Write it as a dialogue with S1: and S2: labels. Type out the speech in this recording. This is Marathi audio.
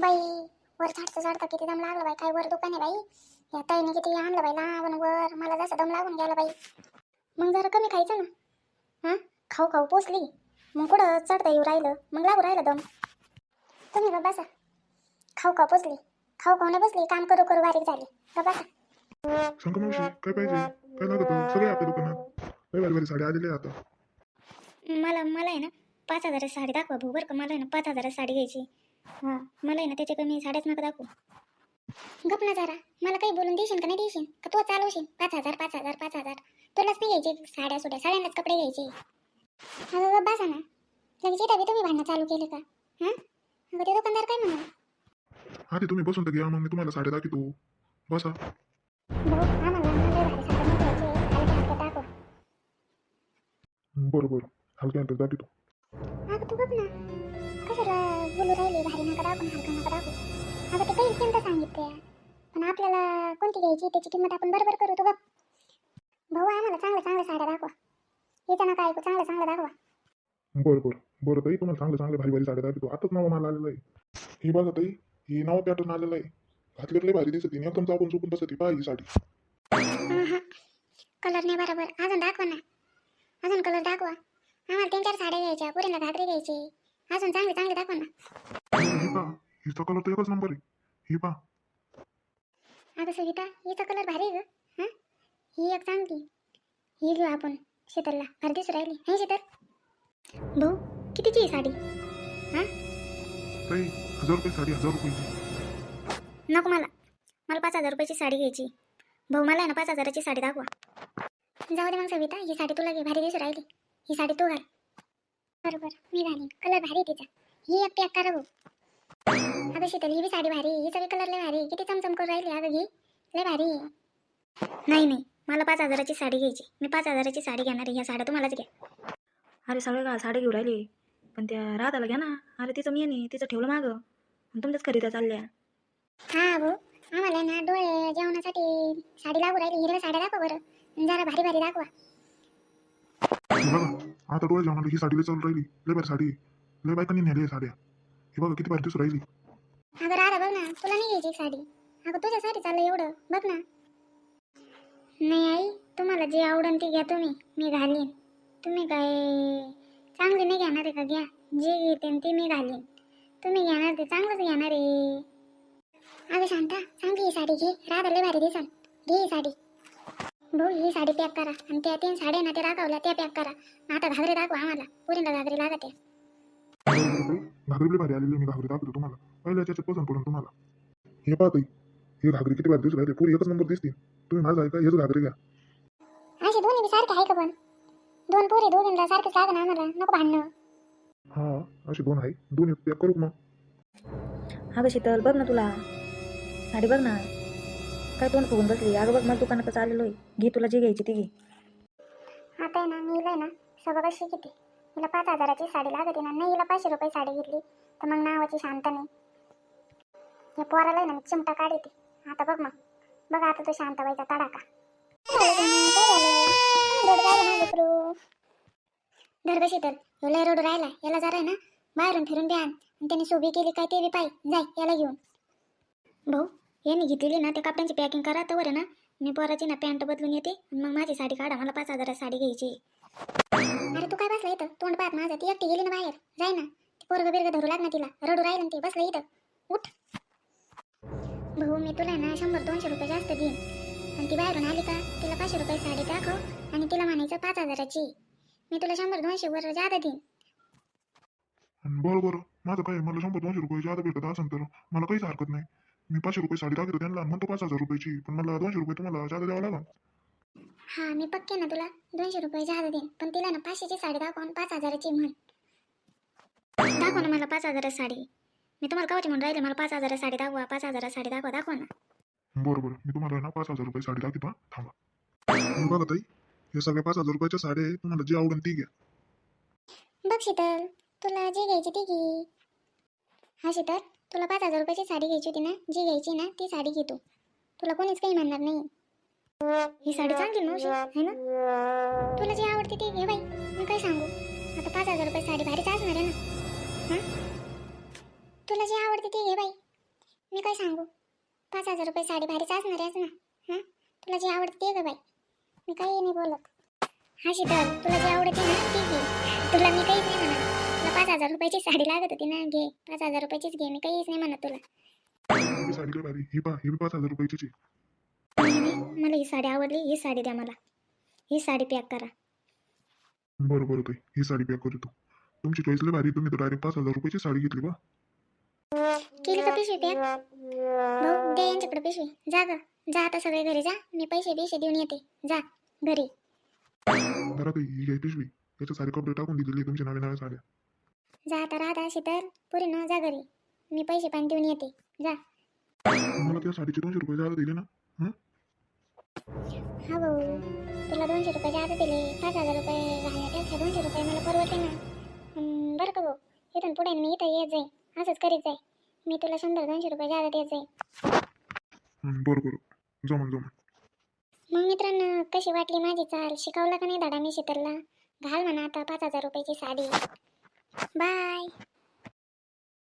S1: बाई वर चढता चढता किती दम लागला बाई. काय वर दुकान आहे बाई? या ताईने किती आणलं बाई लावून वर. मला जसं दम लागून गेला बाई. मग जरा कमी खायचं ना. हां? खाऊ खाऊ पोचली. मग कुठं चढता येऊ राहिलं? मग लागू राहिलं दम. तुम्ही का बसा. खाऊ खाऊ पोचली. खाऊ खाऊ बसली. काम करू करू बारीक झाली. का बसा.
S2: शंकर मावशी काय पाहिजे? काय लागत? सगळे आपल्या दुकानात. लय भारी आता.
S1: मला मला आहे ना पाच हजाराची साडी दाखवा भाऊ. बरं का? मला आहे ना पाच हजाराची साडी घ्यायची. हां मला ना त्याच्या कमी साड्याच नका दाखवू. गप ना जरा मला काही बोलून देशील का नाही देशील? का तू चालवशील? पाच हजार पाच हजार पाच हजार. तुलाच नाही घ्यायचे साड्या सुड्या साड्यांनाच कपडे घ्यायचे. अगं गप बसा ना. लगेच बी तुम्ही भांडणं चालू केले का? हां? अगं ते दुकानदार काय म्हणा
S2: आधी तुम्ही बसून तर घ्या मग मी तुम्हाला साड्या दाखवतो. बसा.
S1: भाऊ आम्हाला ना लय भारी साड्या नाही घ्यायचे. खाली हातात दाखव.
S2: बरं बरं हलक्या हलक्या दाखवतो.
S1: अगं तू बघ ना. नका दाखवून हलका नका दाखवू. अगं ते काही किंमत सांगितल्या. पण आपल्याला कोणती घ्यायची? त्याची किंमत आपण बरोबर करू तू बघ भाऊ आम्हाला चांगल्या चांगल्या साड्या दाखवा. येतं नका ऐकू? चांगलं चांगलं दाखवा.
S2: बरं बरं बरं ताई तुम्हाला चांगलं चांगलं भारी भारी साड्या दाखवतो. आताच नाव मला आलेलं आहे. ही बघा ताई ही नाव पॅटर्न आलेलं आहे. घातलेलं भारी दिसत एकदम चापून चुकून बसत ही पाहिजे साडी
S1: कलर नाही बरोबर. अजून दाखवा ना. अजून कलर दाखवा. आम्हाला तीन चार साड्या घ्यायच्या. पुरीला घागरी घ्यायची. अजून चांगले चांगले दाखवा ना.
S2: पा हिचा कलर तर एकच नंबर आहे. ही पा
S1: अगं सविता हिचा कलर भारी आहे ग. हां? ही एक चांगली. ही घेऊ आपण शीतलला. भारी दिसू राहिली हे शीतल. भाऊ कितीची ही साडी? हां?
S2: ताई हजार रुपये साडी हजार रुपयाची.
S1: नको मला. मला पाच हजार रुपयाची साडी घ्यायची. भाऊ मला आहे ना पाच हजाराची साडी दाखवा. जाऊ दे मग सविता ही साडी तुला घे. भारी दिसू राहिली. ही साडी तू घाल. बरोबर. मी घालीन कलर भारी आहे तिचा. ही एक पॅक करा भाऊ. अगं शीतल ही बी साडी भारी. ही सगळी कलर लय भारी. किती चमचम करून राहिली अगं घे लय भारी. नाही नाही. मला पाच हजाराची साडी घ्यायची. मी पाच हजाराची साडी घेणार आहे. ह्या साड्या तुम्हालाच घ्या.
S3: अरे सगळे का साडी घेऊन राहिली. पण त्या राधाला घ्या ना. अरे तिचं मी नाही तिचं ठेवलं मागं. आणि तुमच्याच खरेदी चालल्या.
S1: हा भाऊ आम्हाला ना डोळे जेवणासाठी साडी लागू राहिली. हिरव्या साड्या दाखवा बरं. जरा भारी भारी दाखवा.
S2: हे बघा आता डोळे जेवणाला ही साडी लय चालू राहिली. लय भारी साडी. लय बायकांनी नेली साड्या. हे बघा किती भारी दिसू राहिली.
S1: अगं राधा बघ ना तुला नाही घ्यायची साडी? अगं तुझ्यासाठी चाललं एवढं. बघ ना. नाही आई तुम्हाला जे आवडन ते घ्या तुम्ही. मी घालीन. तुम्ही काय चांगली नाही घेणार आहे का? घ्या. जे घेते ते मी घालीन. तुम्ही घेणार ते चांगलंच घेणार आहे. अगं शांता चांगली ही साडी घे. राधा लय भारी दिसन. घे ही साडी. भाऊ ही साडी पॅक करा. आणि त्या तीन साड्या ना त्या दाखवल्या त्या पॅक करा. आता घागरे दाखवा आम्हाला. पुरीला घागरी लागते
S2: बरं बरं ताई घागरी लय भारी आलेली मी घागरी दाखवतो तुम्हाला. पहिल्या याच्यात पसंत पडून तुम्हाला. हे पहा ताई ही घागरी किती भारी दिसू राहिली पुरी एकच नंबर दिसते. तुम्ही माझा ऐका हेच घागरी घ्या.
S1: असे दोन्ही बी सारखे आहे का पण? दोन पोरे दोघींना सारखेच लागणार आम्हाला नको भांडणं.
S2: हा असे दोन आहे. दोन पॅक करू का मग?
S3: अगं शीतल बघ ना तुला. साडी बघ ना. काय तोंड फुगून बसली. अगं बघ मला दुकानात आलेलो आहे. घे तुला जे घ्यायची ती घे.
S1: आता आहे ना मी ना सगळं शिकते हिला पाच हजाराची साडी लागत ना. नाही हिला पाचशे रुपये साडी घेतली. तर मग नावाची शांत नाही या पोराला आहे ना मी चिमटा काढते. आता बघ मग. बघा आता तो शांताबाईचा तडाका धर शीतल. ह्यो लय रडू राहिला. याला जरा आहे ना बाहेरून फिरून द्या. आणि त्याने शोभी केली काय ते बी पाय. जाय याला घेऊन. भाऊ यांनी घेतलेली ना त्या कपड्यांची पॅकिंग करा. तर ना मी पोराची ना पॅन्ट बदलून येते. आणि मग माझी साडी काढा. मला पाच हजाराची साडी घ्यायची अरे तू काय बसला इथं? तोंड पाहत माझं. ती एकटी गेली ना बाहेर. जाय ना. ती पोरग बिरग धरू लाग ना तिला. रडू राहिलं ना ते. बसलं इथं. उठ. भाऊ मी तुला ना शंभर दोनशे रुपये जास्त देईन. पण ती बाहेरून आली का? तिला पाचशे रुपये साडी दाखव आणि तिला म्हणायचं पाच हजाराची. मी तुला शंभर दोनशे वर जादा देईन.
S2: आणि बरं बरं. माझं काय? मला शंभर दोनशे रुपये जादा भेटत असेल तर मला काहीच हरकत नाही. मी पाचशे रुपये साडी दाखवतो त्यांना म्हणतो पाच हजार रुपयाची. पण मला दोनशे रुपये तुम्हाला जादा द्यावं लागेल
S1: हा मी पक्के ना तुला दोनशे रुपये जादा देईन पण तिला ना पाचशेची साडी दाखव आणि पाच हजाराची म्हण. दाखव ना मला पाच हजाराची साडी. मी तुम्हाला कावाची म्हणून राहिले मला पाच हजाराची साडी दाखवा पाच हजाराची साडी दाखवा दाखवा ना.
S2: बरं बरं मी तुम्हाला ना पाच हजार रुपये साडी दाखवतो हा. थांबा. हे बघा ताई हे सगळ्या पाच हजार रुपयाच्या साड्या आहे तुम्हाला जी आवडेल ती घ्या.
S1: बघ शीतल तुला जी घ्यायची ती घे. हा शीतल तुला पाच हजार रुपयाची साडी घ्यायची होती ना जी घ्यायची ना ती साडी घे तू. तुला कोणीच काही म्हणणार नाही. ही साडी चांगली ना मावशी? ना? तुला जी आवडते ती घे बाई. मी काय सांगू? आता पाच हजार रुपये साडी भारीच असणार आहे ना. हा? तुला जी आवडते ती घे बाई. मी काय सांगू? पाच हजार रुपये साडी भारीच असणार आहेच ना. हां? तुला जे आवडते ते ग बाई. मी काही नाही बोलत. हा शीतल तुला जे आवडते ना ती घे. तुला मी काहीच नाही म्हणत. तुला पाच हजार रुपयाची साडी लागत होती ना घे. पाच हजार रुपयाचीच घे. मी काहीच नाही म्हणत तुला.
S2: साडी भारी ही पा ही पाच हजार रुपयाची
S1: मला ही साडी आवडली ही साडी द्या मला. ही साडी पॅक करा.
S2: बरं बरं ताई ही साडी पॅक करतो. तुमची चॉईस लय भारी तुम्ही तर डायरेक्ट पाच हजार रुपयाची साडी घेतली बा.
S1: केली का पिशवी पॅक? भाऊ द्या यांच्याकडे पिशवी. जा ग. जा आता सगळे घरी जा. मी पैसे बिशे देऊन येते. जा घरी.
S2: जरा ताई ही घ्याय पिशवी. याच्या सारे कपडे टाकून दिलेले तुमच्या नव्या नव्या साड्या.
S1: जा आता राधा शीतल पुरी न जा घरी. मी पैसे पण देऊन येते. जा.
S2: मला त्या साडीचे दोनशे रुपये जादा दिले ना.
S1: हा भाऊ तुला दोनशे रुपये जादा दिले पाच हजार रुपये घालण्यापेक्षा दोनशे रुपये मला परवडते ना. बरं का भाऊ? इथून पुढे मी इथं येत जाईन असंच करीत जाई मी तुला शंभर दोनशे रुपये जादा देत जाईन.
S2: हं, बरं बरं. जमन जमन.
S1: मग मित्रांनो कशी वाटली माझी चाल? शिकवलं का नाही धडा मी शीतलला? घाल म्हणा आता पाच हजार रुपयाची साडी. बाय.